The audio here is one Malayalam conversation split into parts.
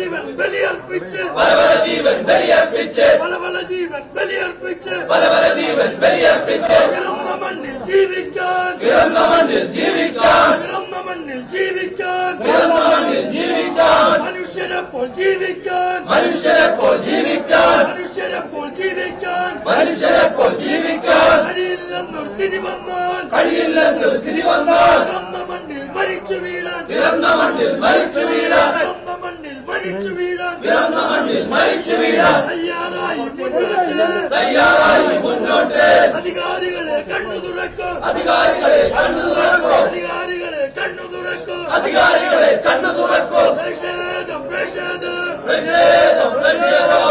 ജീവൻ ബലിയർപ്പിച്ച്. പല പല ജീവൻ ബലിയർപ്പിച്ച്. പല പല ജീവൻ ബലിയർപ്പിച്ച്. പല പല ജീവൻ ബലിയർപ്പിച്ച്. പിറന്ന മണ്ണിൽ ജീവിക്കാൻ. പിറന്ന മണ്ണിൽ ജീവിക്കാൻ. പിറന്ന മണ്ണിൽ ജീവിക്കാൻ. പിറന്ന മണ്ണിൽ ജീവിക്കാൻ. മനുഷ്യരെപ്പോൾ ജീവിക്കാൻ. മനുഷ്യരെപ്പോൾ ജീവിക്കാൻ. മനുഷ്യരെപ്പോൾ ജീവിക്കാൻ. മനുഷ്യരെപ്പോൾ ജീവിക്കാൻ. കഴിയില്ലെന്നൊരു സ്ഥിതി വന്നാൽ. കഴിയില്ലെന്നൊരു സ്ഥിതി വന്നാൽ. പിറന്ന മണ്ണിൽ മരിച്ചു വീഴാൻ. പിറന്ന മണ്ണിൽ മരിച്ചു വീഴാൻ പിറന്ന മണ്ണിൽ മരിച്ചു വീഴാൻ പിറന്ന മണ്ണിൽ മരിച്ചു വീഴാൻ തയ്യാറായി മുന്നോട്ട് തയ്യാറായി മുന്നോട്ട് അധികാരികളെ കണ്ണു തുറക്കും അധികാരികളെ കണ്ണു തുറക്കൂ അധികാരികളെ കണ്ണു തുറക്കും അധികാരികളെ കണ്ണു തുറക്കൂ പ്രതിഷേധം പ്രതിഷേധം പ്രതിഷേധം പ്രതിഷേധം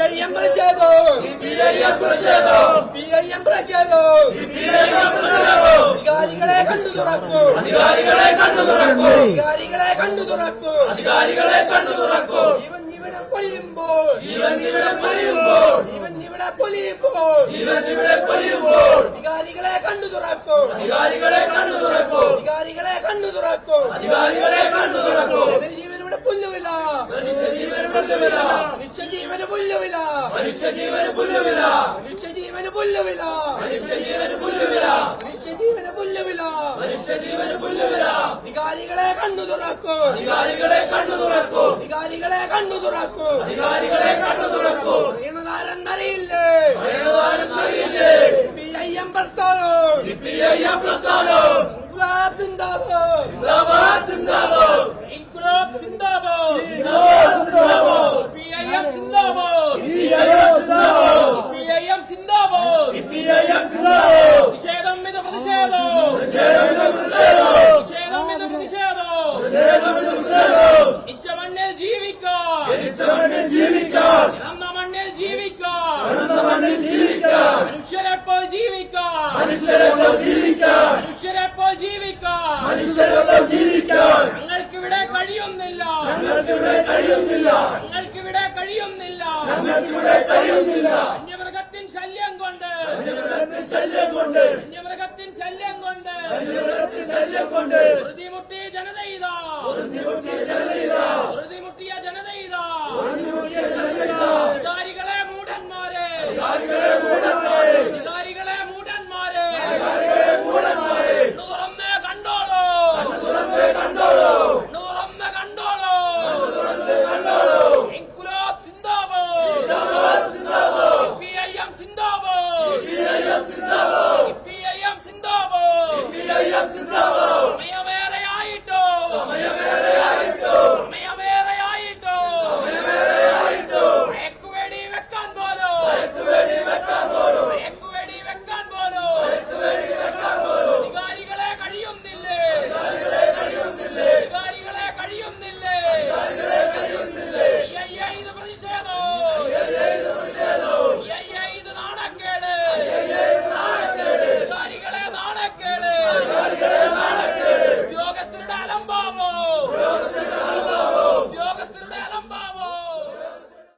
PIM പ്രതിഷേധം CPIM പ്രതിഷേധം PIM പ്രതിഷേധം CPIM പ്രതിഷേധം അധികാരികളെ കണ്ടു തുറക്കൂ അധികാരികളെ കണ്ണു തുറക്കൂ അധികാരികളെ കണ്ടു തുറക്കൂ അധികാരികളെ കണ്ണു തുറക്കൂ ജീവൻ ഇവിടെ പൊലിയുമ്പോൾ ജീവൻ ഇവിടെ പൊലിയുമ്പോൾ. ജീവൻ ഇവിടെ പൊലിയുമ്പോൾ. ജീവൻ ഇവിടെ പൊലിയുമ്പോൾ. അധികാരികളെ കണ്ടു തുറക്കൂ. അധികാരികളെ കണ്ടു തുറക്കൂ. അധികാരികളെ കണ്ടു തുറക്കൂ. അധികാരികളെ കണ്ടു തുറക്കൂ. ജീവനിവിടെ പുല്ലുവില്ല പുല്ലുവില. മനുഷ്യജീവന് പുല്ലുവില്ല മനുഷ്യജീവന് പുല്ലുവില്ല മനുഷ്യജീവന് പുല്ലുവില. മനുഷ്യജീവന് പുല്ലുവില. മനുഷ്യജീവന് പുല്ലുവില. മനുഷ്യജീവന് പുല്ലുവില. മനുഷ്യജീവന് പുല്ലുവില. അധികാരികളെ കണ്ണു തുറക്കൂ. അധികാരികളെ കണ്ണു തുറക്കൂ. അധികാരികളെ കണ്ണു തുറക്കൂ. അധികാരികളെ കണ്ണു തുറക്കൂ. അറിയണതാരെന്നറിയില്ലേ അറിയില്ലേ? പി ഐ എം പ്രസ്ഥാനോ. പി ഐ എം പ്രസ്ഥാനോ സിന്ദാബാദ് സിന്ദാബാദ് സിന്ദാബാദ് ഇൻക്ലാബ് സിന്ദാബാദ് സിന്ദാബാദ് സിന്ദാബാദ് PIM സിന്ദാബാദ് സിപിഐഎം സിന്ദാബാദ് PIM സിന്ദാബാദ് സിപിഐഎം സിന്ദാബാദ് പ്രതിഷേധം ഇത് പ്രതിഷേധം പ്രതിഷേധം പ്രതിഷേധം പ്രതിഷേധം ഇത് പ്രതിഷേധം പ്രതിഷേധം പ്രതിഷേധം ഇച്ച മണ്ണിൽ ജീവിക്കാൻ ജനിച്ച മണ്ണിൽ ജീവിക്കാൻ പിറന്ന മണ്ണിൽ ജീവിക്കാൻ പിറന്ന മണ്ണിൽ ജീവിക്കാൻ മനുഷ്യരെപ്പോൾ ജീവിക്കാൻ മനുഷ്യരെപ്പോൾ ജീവിക്കാൻ മനുഷ്യരെപ്പോൾ ജീവിക്കാൻ